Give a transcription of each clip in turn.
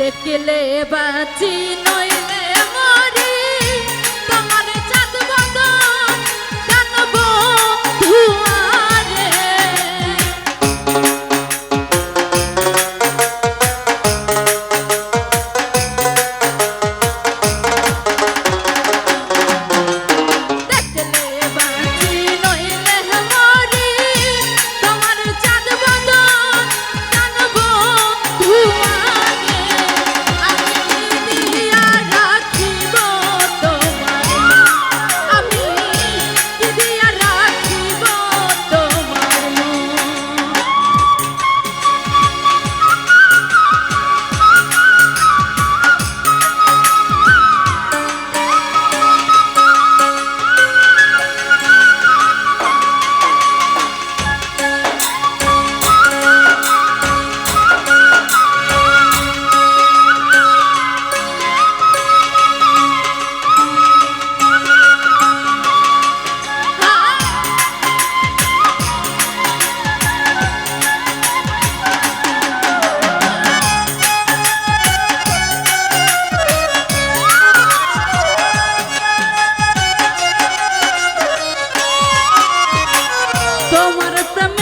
দেখলে বাঁচি নইলে তোমার প্রেমে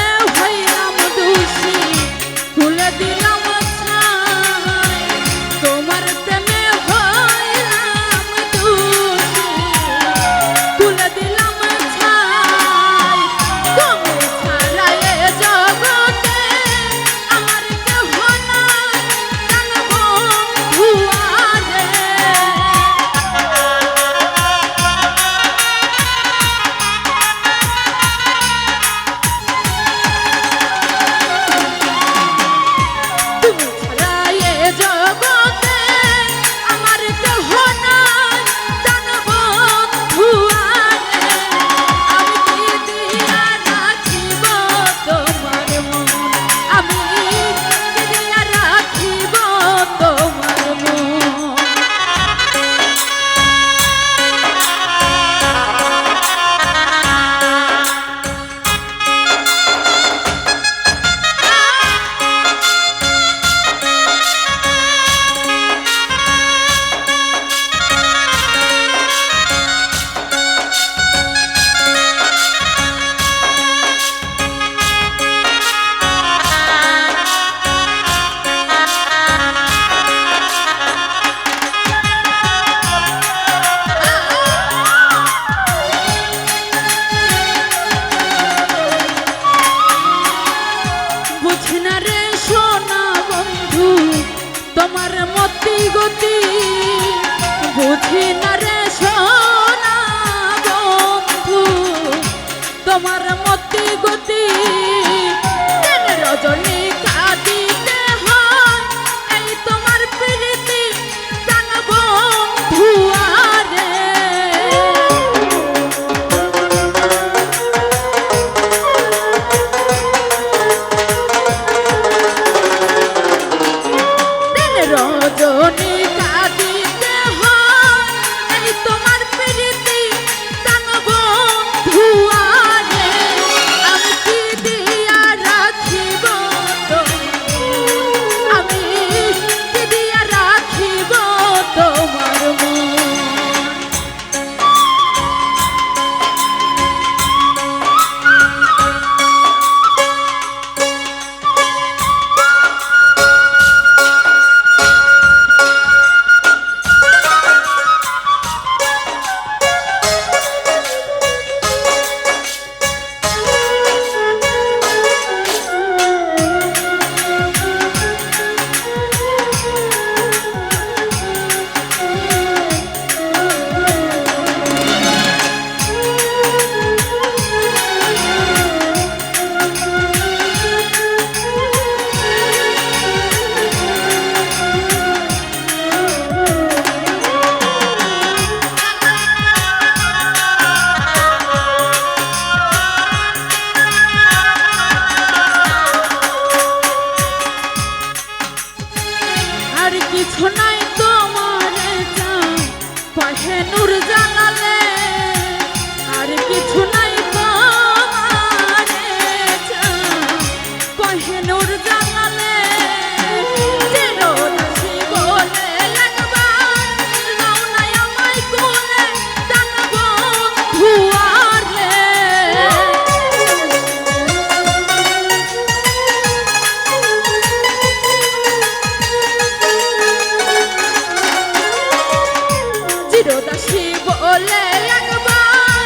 চিরদাসী বলে একবার।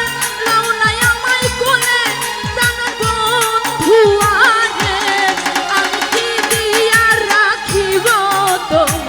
নাও না আমায় কোলে প্রাণ বন্ধু আরে আমি কি দিয়া রাখিব তোমায়